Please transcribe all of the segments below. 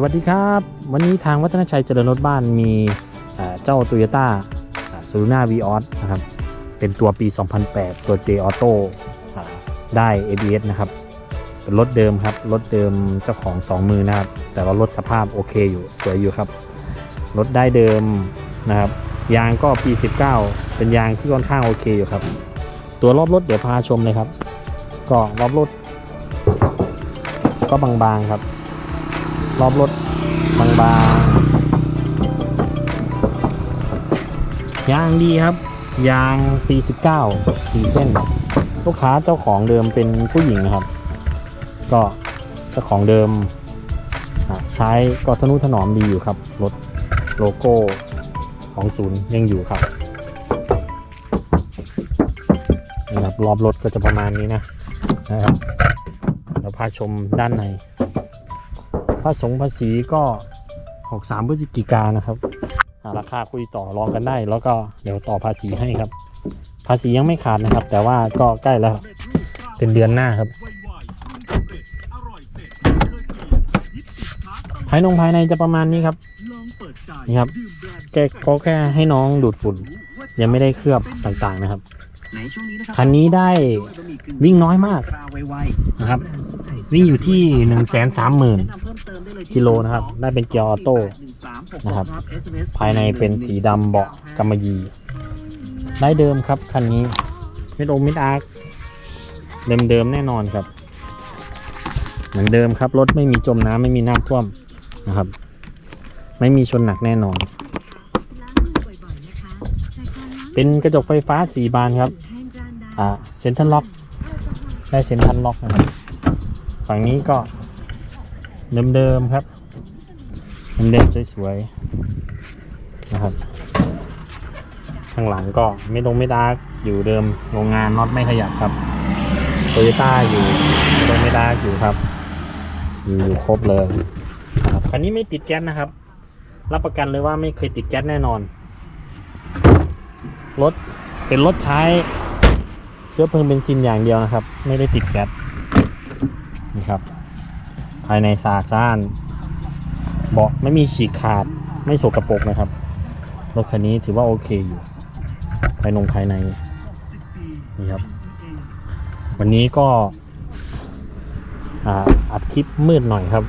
สวัสดีครับ วันนี้ทางวัฒนชัยเจริญรถบ้านมีเจ้า t o y ยต้าซูรุน่าวีออสนะครับ เป็นตัวปี 2008 ตัว J Auto ได้ ABS นะครับรถเดิมครับ รถเดิมเจ้าของ 2 มือนะครับ แต่ว่ารถสภาพโอเคอยู่ สวยอยู่ครับ รถได้เดิมนะครับ ยางก็ปี 19 เป็นยางที่ค่อนข้างโอเคอยู่ครับ ตัวรอบรถเดี๋ยวพาชมเลยครับ ก็รอบรถก็บางๆครับ รอบรถบางๆยางดีครับ ยางปี 19สีเส้น ลูกค้าเจ้าของเดิมเป็นผู้หญิงนะครับ ก็เจ้าของเดิมใช้ก็ทนุถนอมดีอยู่ครับ รถโลโก้ของศูนย์ยังอยู่ครับนะครับรอบรถก็จะประมาณนี้นะนะครับเดี๋ยวพาชมด้านใน ภาษงภาษีก็63พฤศจิกานนะครับราคาคุยต่อรองกันได้ แล้วก็เดี๋ยวต่อภาษีให้ครับ ภาษียังไม่ขาดนะครับ แต่ว่าก็ใกล้แล้วเป็นเดือนหน้าครับ ภายนงภายในจะประมาณนี้ครับนี่ครับแกก็แค่ให้น้องดูดฝุ่น ยังไม่ได้เคลือบต่างๆนะครับ คันนี้ได้วิ่งน้อยมากนะครับ วิ่งอยู่ที่ 1 3 0 0 0 0กิโลนะครับ ได้เป็นเกียร์ออโต้นะครับ ภายในเป็นสีดำเบาะกำมะหยี่ได้เดิมครับคันนี้มิดโอมิดอาร์คเดิมๆแน่นอนครับ เหมือนเดิมครับรถไม่มีจมน้ำไม่มีน้ำท่วมนะครับ ไม่มีชนหนักแน่นอน เป็นกระจกไฟฟ้าสีบานครับ อ่าเซ็นทรัลล็อก ได้เซ็นทรัลล็อกนะครับ ฝั่งนี้ก็เดิมๆครับ เดิมๆสวยๆนะครับ ข้างหลังก็ไม่ลงไม่ดาร์กอยู่เดิมโรงงานน็อตไม่ขยับครับโตโยต้าอยู่ไม่ลงไม่ดาร์กอยู่ครับ อยู่ครบเลยครับคันนี้ไม่ติดแก๊สนะครับ รับประกันเลยว่าไม่เคยติดแก๊สแน่นอน รถเป็นรถใช้เชื้อเพลิงเบนซินอย่างเดียวนะครับ ไม่ได้ติดแก๊สนี่ครับ ภายในสะอาดสะอ้านเบาะไม่มีฉีกขาดไม่สกรปรกนะครับ รถคันนี้ถือว่าโอเคอยู่ ภายนงภายในนี่ครับ วันนี้ก็อ่าอัดคลิปมืดหน่อยครับ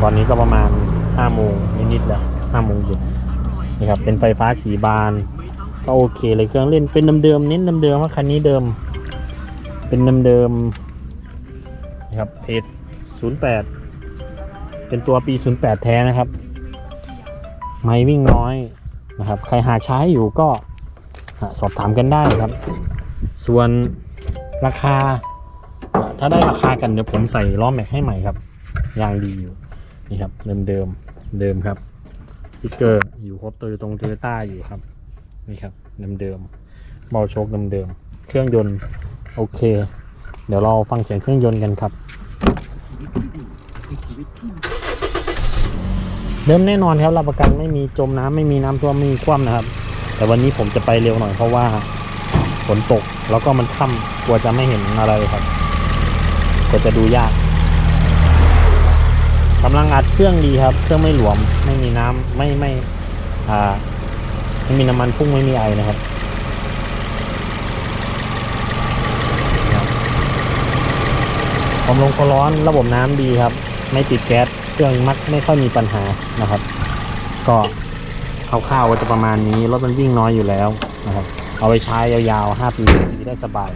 ตอนนี้ก็ประมาณ5โมงนิดๆแล้ว5โมงเย็น นี่ครับเป็นไฟฟ้าสีบานก็โอเคเลยเครื่องเล่นเป็นเดิมๆเน้นเดิมๆว่าคันนี้เดิม เป็นเดิมๆนะครับเพจ08 เป็นตัวปี 08 แท้นะครับ ไม่วิ่งน้อยนะครับ ใครหาใช้อยู่ก็สอบถามกันได้ครับ ส่วนราคา ถ้าได้ราคากันเดี๋ยวผมใส่ล้อแม็กให้ใหม่ครับยางดีอยู่นี่ครับเดิมเดิมเดิมครับ ติ๊กเกอร์อยู่ครบตัวอยู่ตรงโตโยต้าอยู่ครับ นี่ครับเดิมๆเบาโชคเดิมๆเครื่องยนต์โอเค เดี๋ยวเราฟังเสียงเครื่องยนต์กันครับ เดิมแน่นอนครับรับประกันไม่มีจมน้ำไม่มีน้ำท่วมไม่มีคว่ำนะครับ แต่วันนี้ผมจะไปเร็วหน่อยเพราะว่าฝนตกแล้วก็มันค่ำกลัวจะไม่เห็นอะไรครับกลัวจะดูยาก กำลังอัดเครื่องดีครับ เครื่องไม่หลวม ไม่มีน้ำไม่ไม่อ่าไม่มีน้ำมันพุ่งไม่มีไอนะครับความลงความร้อนระบบน้ำดีครับ ไม่ติดแก๊สเครื่องมักไม่ค่อยมีปัญหานะครับ ก็คร่าวๆก็จะประมาณนี้รถมันวิ่งน้อยอยู่แล้วนะครับเอาไปใช้ยาวๆ5ปีปีได้สบาย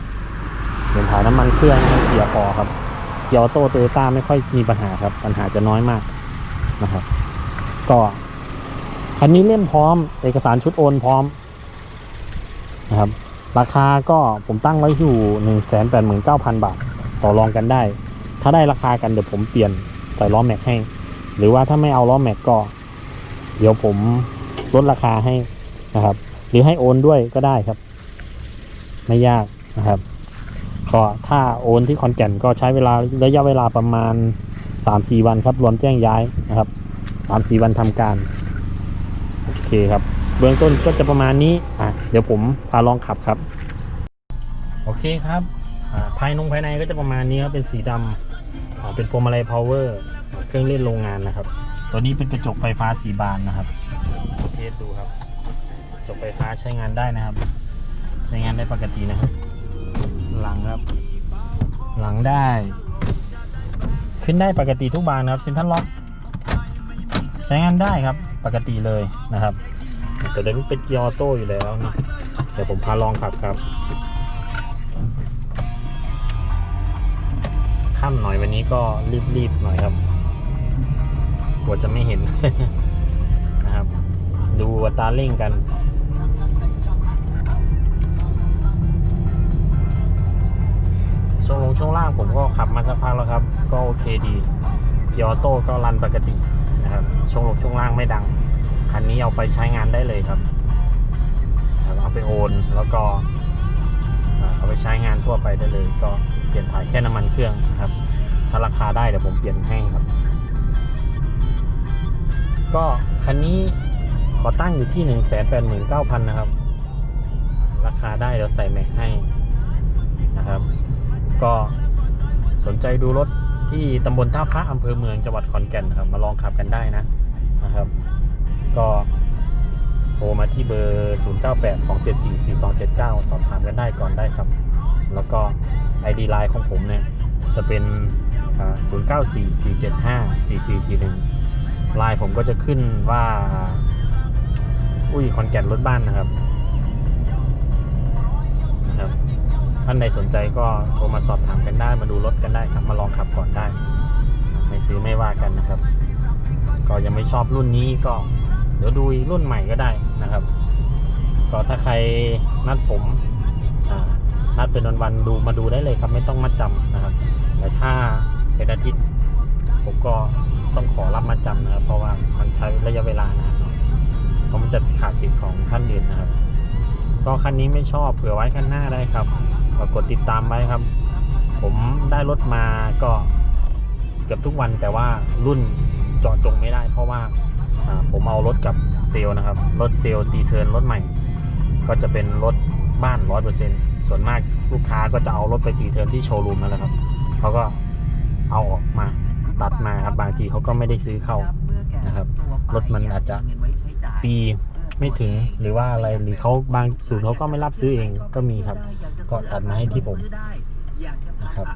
เดินถ่ายน้ำมันเครื่องเกียร์พอครับ เกียร์ออโต้โตโยต้าไม่ค่อยมีปัญหาครับ ปัญหาจะน้อยมากนะครับ ก็คันนี้เล่มพร้อม เอกสารชุดโอนพร้อมนะครับราคาก็ผมตั้งไว้อยู่หนึ่งแสนแปดหมื่นเก้าพันบาท ต่อรองกันได้ ถ้าได้ราคากันเดี๋ยวผมเปลี่ยนใส่ล้อแม็กให้ หรือว่าถ้าไม่เอาล้อแม็กก็ เดี๋ยวผมลดราคาให้นะครับ หรือให้โอนด้วยก็ได้ครับ ไม่ยากนะครับ ก็ถ้าโอนที่คอนแก่นก็ใช้เวลาระยะเวลาประมาณ 3-4 วันครับ รวมแจ้งย้ายนะครับ3-4 วันทำการ โอเคครับ เบื้องต้นก็จะประมาณนี้อะเดี๋ยวผมพาลองขับครับ โอเคครับอ่าภายนงภายในก็จะประมาณนี้ครับเป็นสีดำอ่าเป็นพวงมาลัยพาวเวอร์เครื่องเล่นโรงงานนะครับ ตัวนี้เป็นกระจกไฟฟ้าสีบานนะครับเทสดูครับกระจกไฟฟ้าใช้งานได้นะครับ ใช้งานได้ปกตินะครับ หลังครับ หลังได้ ขึ้นได้ปกติทุกบานครับซ็นทรัลล็อกใช้งานได้ครับปกติเลยนะครับแต่เดี๋ยวเป็นเกียร์ออโต้อยู่แล้วนี่เดี๋ยวผมพาลองขับครับค่ำหน่อยวันนี้ก็รีบๆหน่อยครับกลัวจะไม่เห็นนะครับ ดูอัตาเร่งกัน ช่วงลงช่วงล่างผมก็ขับมาสักพักแล้วครับ ก็โอเคดีเกียร์ออโต้ก็รันปกตินะครับช่วงลงช่วงล่างไม่ดัง คันนี้เอาไปใช้งานได้เลยครับเอาไปโอนแล้วก็เอาไปใช้งานทั่วไปได้เลย ก็เปลี่ยนถ่ายแค่น้ำมันเครื่องครับ ถ้าราคาได้เดี๋ยวผมเปลี่ยนให้ครับ ก็คันนี้ขอตั้งอยู่ที่ 1 8 9 0 0 0 นะครับ ราคาได้เดี๋ยวใส่แม็กให้นะครับ ก็สนใจดูรถที่ตำบลท่าพระอำเภอเมืองจังหวัดขอนแก่นนะครับ มาลองขับกันได้นะนะครับ ก็โทรมาที่เบอร์ 0982744279 สอบถามกันได้ก่อนได้ครับ แล้วก็ ID Line ของผมเนี่ย จะเป็น 0944754441 ไลน์ผมก็จะขึ้นว่า อุ้ยขอนแก่นรถบ้านนะครับนะครับ ท่านใดสนใจก็โทรมาสอบถามกันได้มาดูรถกันได้ครับมาลองขับก่อนได้ ไม่ซื้อไม่ว่ากันนะครับ ก็ยังไม่ชอบรุ่นนี้ก็ เดี๋ยวดูรุ่นใหม่ก็ได้นะครับ ก็ถ้าใครนัดผมอ่านัดเป็นวันๆดูมาดูได้เลยครับ ไม่ต้องมัดจำนะครับแต่ถ้าเป็นอาทิตย์ ผมก็ต้องขอรับมัดจำนะครับ เพราะว่ามันใช้ระยะเวลานานเนาะเพราะมันจะขาดสิทธิ์ของท่านอื่นนะครับ ก็คันนี้ไม่ชอบเผื่อไว้คันหน้าได้ครับ ก็กดติดตามไว้ครับ ผมได้รถมาก็เกือบทุกวันแต่ว่ารุ่นเจาะจงไม่ได้ เพราะว่าผมเอารถกับเซลล์นะครับ รถเซลล์ตีเทิร์นรถใหม่ ก็จะเป็นรถบ้านร้อยเปอร์เซ็นส่วนมากลูกค้าก็จะเอารถไปตีเทิร์นที่โชว์รูมนั่นแหละครับเขาก็เอาออกมาตัดมาครับบางทีเขาก็ไม่ได้ซื้อเข้านะครับ รถมันอาจจะปี ไม่ถึงหรือว่าอะไรหรือเขาบางศูนย์เขาก็ไม่รับซื้อเองก็มีครับ ก็ตัดมาให้ที่ผมนะครับ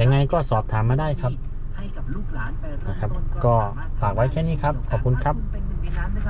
ยังไงก็สอบถามมาได้ครับให้กับลูกหลานไปเริ่มนะครับต้นก็สมรถฝากไว้แค่นี้ครับ ขอบคุณครับเป็นหนึ่งในนั้นนะครับ